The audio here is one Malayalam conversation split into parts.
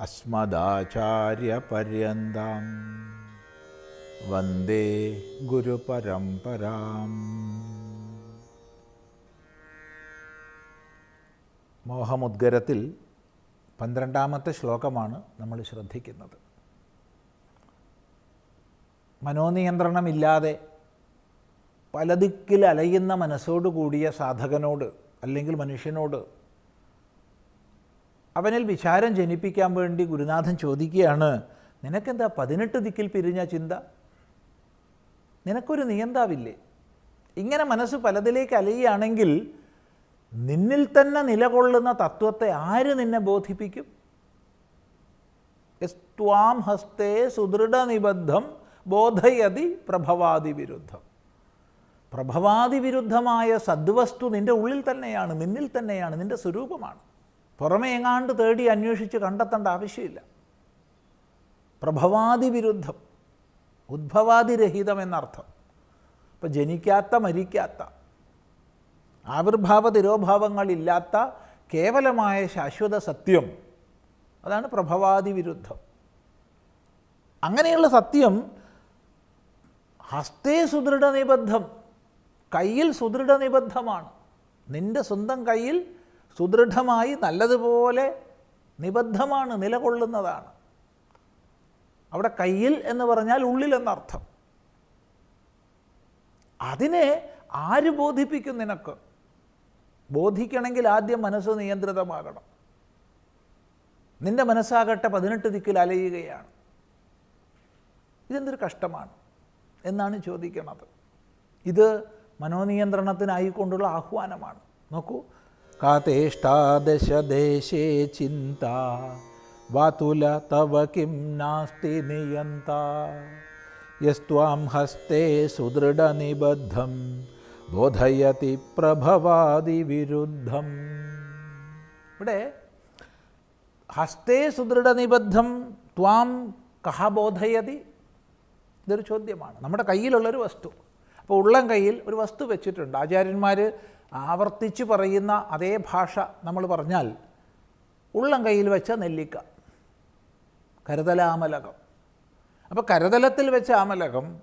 അസ്മദാചാര്യപര്യന്താം. വന്ദേ ഗുരുപരമ്പരാം. മോഹമുദ്ഗരത്തിൽ പന്ത്രണ്ടാമത്തെ ശ്ലോകമാണ് നമ്മൾ ശ്രദ്ധിക്കുന്നത്. മനോനിയന്ത്രണമില്ലാതെ പലദിക്കിൽ അലയുന്ന മനസ്സോടു കൂടിയ സാധകനോട് അല്ലെങ്കിൽ മനുഷ്യനോട് അവനിൽ വിചാരം ജനിപ്പിക്കാൻ വേണ്ടി ഗുരുനാഥൻ ചോദിക്കുകയാണ് നിനക്കെന്താ പതിനെട്ട് ദിക്കിൽ പിരിഞ്ഞ ചിന്ത? നിനക്കൊരു നിയന്താവില്ലേ? ഇങ്ങനെ മനസ്സ് പലതിലേക്ക് അലയുകയാണെങ്കിൽ നിന്നിൽ തന്നെ നിലകൊള്ളുന്ന തത്വത്തെ ആര് നിന്നെ ബോധിപ്പിക്കും? ത്വാം ഹസ്തേ സുദൃഢനിബദ്ധം ബോധയതി പ്രഭവാദി വിരുദ്ധം. പ്രഭവാദി വിരുദ്ധമായ സദ്വസ്തു നിന്റെ ഉള്ളിൽ തന്നെയാണ് നിന്നിൽ തന്നെയാണ് നിന്റെ സ്വരൂപമാണ്. പുറമെ എങ്ങാണ്ട് തേടി അന്വേഷിച്ച് കണ്ടെത്തേണ്ട ആവശ്യമില്ല. പ്രഭവാദി വിരുദ്ധം ഉദ്ഭവാദിരഹിതം എന്നർത്ഥം. ഇപ്പം ജനിക്കാത്ത മരിക്കാത്ത ആവിർഭാവ തിരോഭാവങ്ങളില്ലാത്ത കേവലമായ ശാശ്വത സത്യം അതാണ് പ്രഭവാദി വിരുദ്ധം. അങ്ങനെയുള്ള സത്യം ഹസ്തേ സുദൃഢ നിബദ്ധം കയ്യിൽ സുദൃഢ നിബദ്ധമാണ് നിന്റെ സ്വന്തം കയ്യിൽ സുദൃഢമായി നല്ലതുപോലെ നിബദ്ധമാണ് നിലകൊള്ളുന്നതാണ്. അവിടെ കയ്യിൽ എന്ന് പറഞ്ഞാൽ ഉള്ളിലെന്നർത്ഥം അതിനെ ആര് ബോധിപ്പിക്കും നിനക്ക്? ബോധിക്കണമെങ്കിൽ ആദ്യം മനസ്സ് നിയന്ത്രിതമാകണം. നിന്റെ മനസ്സാകട്ടെ പതിനെട്ട് ദിക്കിൽ അലയുകയാണ്. ഇതെന്തൊരു കഷ്ടമാണ് എന്നാണ് ചോദിക്കുന്നത് ഇത് മനോനിയന്ത്രണത്തിനായിക്കൊണ്ടുള്ള ആഹ്വാനമാണ്. നോക്കൂ കാതേഷ്ടാദശദേശേ ചിന്ത വാതുല തവ കിം നാസ്തി നിയന്ത യസ്ത്വാം ഹസ്തേ സുദൃഢനിബദ്ധം ബോധയതി പ്രഭവാദി വിരുദ്ധം ഇവിടെ ഹസ്തേ സുദൃഢനിബദ്ധം ത്വാം കഹ ബോധയതി ഇതൊരു ചോദ്യമാണ്. നമ്മുടെ കയ്യിലുള്ളൊരു വസ്തു. അപ്പോൾ ഉള്ളം കയ്യിൽ ഒരു വസ്തു വെച്ചിട്ടുണ്ട്. ആചാര്യന്മാർ ആവർത്തിച്ച് പറയുന്ന അതേ ഭാഷ നമ്മൾ പറഞ്ഞാൽ ഉള്ളം കയ്യിൽ വെച്ച നെല്ലിക്ക കരുതലാമലകം. അപ്പോൾ കരുതലത്തിൽ വെച്ച ആമലകം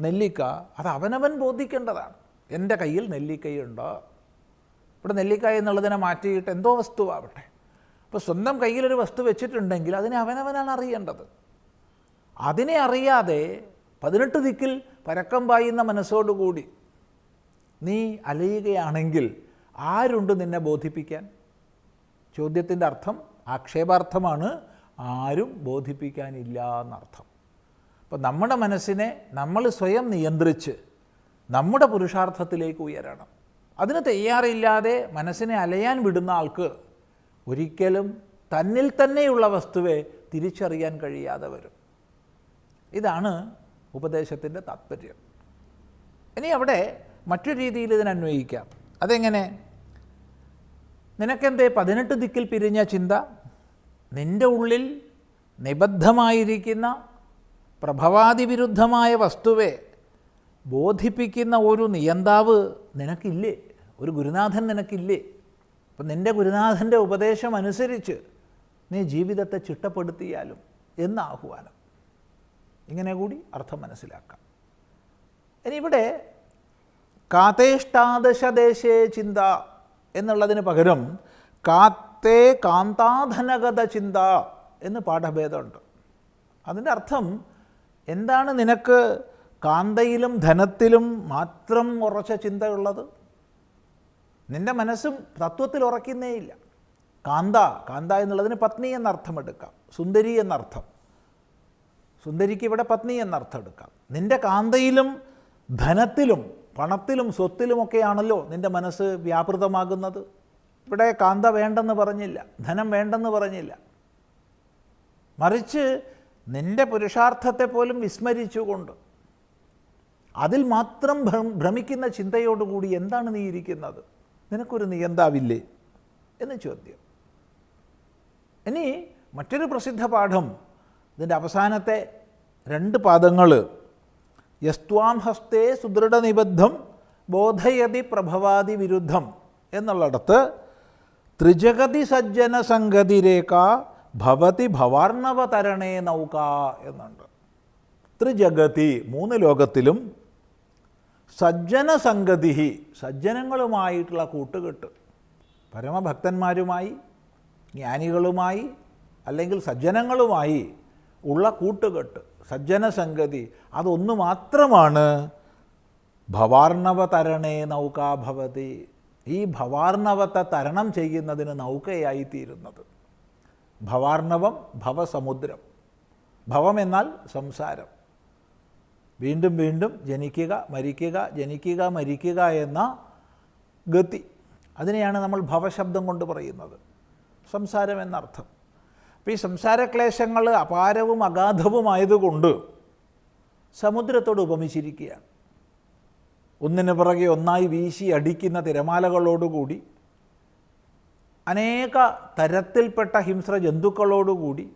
നെല്ലിക്ക അത് അവനവൻ ബോധിക്കേണ്ടതാണ്. എന്റെ കയ്യിൽ നെല്ലിക്കയുണ്ട്. ഇവിടെ നെല്ലിക്ക എന്നുള്ളതിനെ മാറ്റിയിട്ട് എന്തോ വസ്തുവാവട്ടെ. അപ്പോൾ സ്വന്തം കയ്യിലൊരു വസ്തു വെച്ചിട്ടുണ്ടെങ്കിൽ അതിനെ അവനവനാണ് അറിയേണ്ടത്. അതിനെ അറിയാതെ പതിനെട്ട് ദിക്കിൽ പരക്കം പായുന്ന മനസ്സോടുകൂടി നീ അലയുകയാണെങ്കിൽ ആരുണ്ട് നിന്നെ ബോധിപ്പിക്കാൻ? ചോദ്യത്തിന്റെ അർത്ഥം ആക്ഷേപാർത്ഥമാണ് ആരും ബോധിപ്പിക്കാനില്ല എന്നർത്ഥം അപ്പം നമ്മുടെ മനസ്സിനെ നമ്മൾ സ്വയം നിയന്ത്രിച്ച് നമ്മുടെ പുരുഷാർത്ഥത്തിലേക്ക് ഉയരണം. അതിന് തയ്യാറില്ലാതെ മനസ്സിനെ അലയാൻ വിടുന്ന ആൾക്ക് ഒരിക്കലും തന്നിൽ തന്നെയുള്ള വസ്തുവെ തിരിച്ചറിയാൻ കഴിയാതെ വരും. ഇതാണ് ഉപദേശത്തിന്റെ താത്പര്യം. ഇനി അവിടെ മറ്റൊരു രീതിയിൽ ഇതിനന്വയിക്കാം അതെങ്ങനെ? നിനക്കെന്തേ പതിനെട്ട് ദിക്കിൽ പിരിഞ്ഞ ചിന്ത? നിന്റെ ഉള്ളിൽ നിബദ്ധമായിരിക്കുന്ന പ്രഭവാതിവിരുദ്ധമായ വസ്തുവെ ബോധിപ്പിക്കുന്ന ഒരു നിയന്താവ് നിനക്കില്ലേ? ഒരു ഗുരുനാഥൻ നിനക്കില്ലേ? അപ്പം നിന്റെ ഗുരുനാഥന്റെ ഉപദേശം അനുസരിച്ച് നീ ജീവിതത്തെ ചിട്ടപ്പെടുത്തിയാലും എന്ന ആഹ്വാനം. ഇങ്ങനെ കൂടി അർത്ഥം മനസ്സിലാക്കാം. ഇനി ഇവിടെ കാതേഷ്ടാദശദേശേ ചിന്ത എന്നുള്ളതിന് പകരം കാത്തേ കാന്താധനഗത ചിന്ത എന്ന് പാഠഭേദമുണ്ട്. അതിന്റെ അർത്ഥം എന്താണ് നിനക്ക് കാന്തയിലും ധനത്തിലും മാത്രം ഉറച്ച ചിന്തയുള്ളത്? നിന്റെ മനസ്സും തത്വത്തിൽ ഉറക്കുന്നേയില്ല. കാന്ത കാന്ത എന്നുള്ളതിന് പത്നി എന്നർത്ഥം എടുക്കാം. സുന്ദരി എന്നർത്ഥം. സുന്ദരിക്ക് ഇവിടെ പത്നി എന്നർത്ഥം എടുക്കാം. നിന്റെ കാന്തയിലും ധനത്തിലും പണത്തിലും സ്വത്തിലുമൊക്കെയാണല്ലോ നിന്റെ മനസ്സ് വ്യാപൃതമാകുന്നത്. ഇവിടെ കാന്ത വേണ്ടെന്ന് പറഞ്ഞില്ല ധനം വേണ്ടെന്ന് പറഞ്ഞില്ല. മറിച്ച് നിന്റെ പുരുഷാർത്ഥത്തെ പോലും വിസ്മരിച്ചുകൊണ്ട് അതിൽ മാത്രം ഭ്രം- ഭ്രമിക്കുന്ന ചിന്തയോടുകൂടി എന്താണ് നീ ഇരിക്കുന്നത്? നിനക്കൊരു നിയന്താവില്ലേ? എന്ന് ചോദ്യം. ഇനി മറ്റൊരു പ്രസിദ്ധ പാഠം ഇതിന്റെ അവസാനത്തെ രണ്ട് പാദങ്ങൾ. യസ്ത്വാം ഹസ്തേ സുദൃഢനിബദ്ധം ബോധയതി പ്രഭവാതി വിരുദ്ധം എന്നുള്ളിടത്ത് ത്രിജഗതി സജ്ജന സംഗതിരേഖ ഭവതി ഭവാർണവതരണേ നൗക എന്നുണ്ട്. ത്രിജഗതി മൂന്ന് ലോകത്തിലും സജ്ജന സംഗതി സജ്ജനങ്ങളുമായിട്ടുള്ള കൂട്ടുകെട്ട്. പരമഭക്തന്മാരുമായി ജ്ഞാനികളുമായി അല്ലെങ്കിൽ സജ്ജനങ്ങളുമായി ഉള്ള കൂട്ടുകെട്ട് സജ്ജന സംഗതി അതൊന്നു മാത്രമാണ്. ഭവാർണവതരണേ നൗകാഭവതി നൗകാ ഭവതി. ഈ ഭവാർണവത്തെ തരണം ചെയ്യുന്നതിന് നൗകയായിത്തീരുന്നത്. ഭവാർണവം ഭവസമുദ്രം. ഭവം എന്നാൽ സംസാരം. വീണ്ടും വീണ്ടും ജനിക്കുക മരിക്കുക ജനിക്കുക മരിക്കുക എന്ന ഗതി. അതിനെയാണ് നമ്മൾ ഭവശബ്ദം കൊണ്ട് പറയുന്നത്. സംസാരം എന്നർത്ഥം. ഈ സംസാരക്ലേശങ്ങൾ അപാരവും അഗാധവുമായതുകൊണ്ട് സമുദ്രത്തോട് ഉപമിച്ചിരിക്കുകയാണ്. ഒന്നിനു പുറകെ ഒന്നായി വീശി അടിക്കുന്ന തിരമാലകളോടുകൂടി അനേക തരത്തിൽപ്പെട്ട ഹിംസ്ര ജന്തുക്കളോടുകൂടി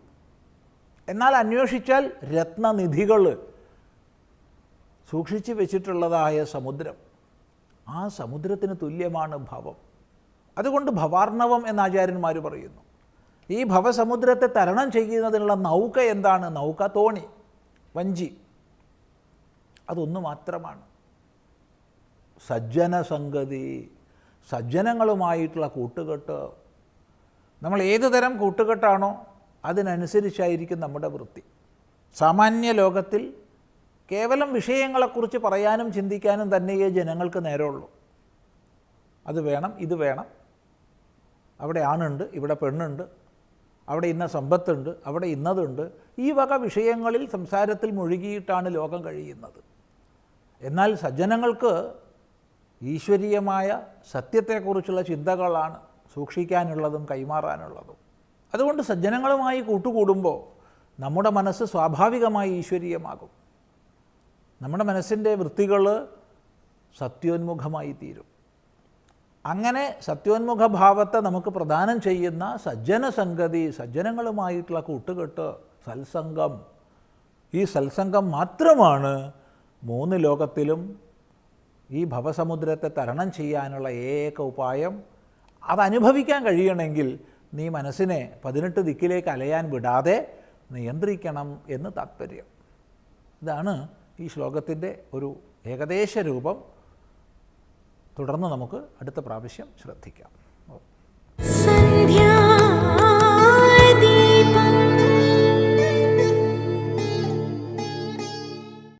എന്നാൽ അന്വേഷിച്ചാൽ രത്നനിധികൾ സൂക്ഷിച്ചു വെച്ചിട്ടുള്ളതായ സമുദ്രം. ആ സമുദ്രത്തിന് തുല്യമാണ് ഭവം. അതുകൊണ്ട് ഭവാർണവം എന്ന് ആചാര്യന്മാർ പറയുന്നു. ഈ ഭവസമുദ്രത്തെ തരണം ചെയ്യുന്നതിനുള്ള നൗക എന്താണ്? നൗക തോണി വഞ്ചി. അതൊന്നു മാത്രമാണ്. സജ്ജന സംഗതി സജ്ജനങ്ങളുമായിട്ടുള്ള കൂട്ടുകെട്ട്. നമ്മൾ ഏത് തരം കൂട്ടുകെട്ടാണോ അതിനനുസരിച്ചായിരിക്കും നമ്മുടെ വൃത്തി. സാമാന്യ ലോകത്തിൽ കേവലം വിഷയങ്ങളെക്കുറിച്ച് പറയാനും ചിന്തിക്കാനും തന്നെയേ ജനങ്ങൾക്ക് നേരമുള്ളൂ. അത് വേണം ഇത് വേണം. അവിടെ ആണുണ്ട് ഇവിടെ പെണ്ണുണ്ട്. അവിടെ ഇന്ന സമ്പത്തുണ്ട് അവിടെ ഇന്നതുണ്ട്. ഈ വക വിഷയങ്ങളിൽ സംസാരത്തിൽ മുഴുകിയിട്ടാണ് ലോകം കഴിയുന്നത്. എന്നാൽ സജ്ജനങ്ങൾക്ക് ഈശ്വരീയമായ സത്യത്തെക്കുറിച്ചുള്ള ചിന്തകളാണ് സൂക്ഷിക്കാനുള്ളതും കൈമാറാനുള്ളതും. അതുകൊണ്ട് സജ്ജനങ്ങളുമായി കൂട്ടുകൂടുമ്പോൾ നമ്മുടെ മനസ്സ് സ്വാഭാവികമായി ഈശ്വരീയമാകും. നമ്മുടെ മനസ്സിന്റെ വൃത്തികൾ സത്യോന്മുഖമായി തീരും. അങ്ങനെ സത്യോന്മുഖ ഭാവത്തെ നമുക്ക് പ്രദാനം ചെയ്യുന്ന സജ്ജന സംഗതി സജ്ജനങ്ങളുമായിട്ടുള്ള കൂട്ടുകെട്ട് സത്സംഗം ഈ സത്സംഗം മാത്രമാണ് മൂന്ന് ലോകത്തിലും ഈ ഭവസമുദ്രത്തെ തരണം ചെയ്യാനുള്ള ഏക ഉപായം. അതനുഭവിക്കാൻ കഴിയണമെങ്കിൽ നീ മനസ്സിനെ പതിനെട്ട് ദിക്കിലേക്ക് അലയാൻ വിടാതെ നിയന്ത്രിക്കണം എന്ന് താത്പര്യം. ഇതാണ് ഈ ശ്ലോകത്തിന്റെ ഒരു ഏകദേശ രൂപം. തുടർന്ന് നമുക്ക് അടുത്ത പ്രാവശ്യം ശ്രദ്ധിക്കാം.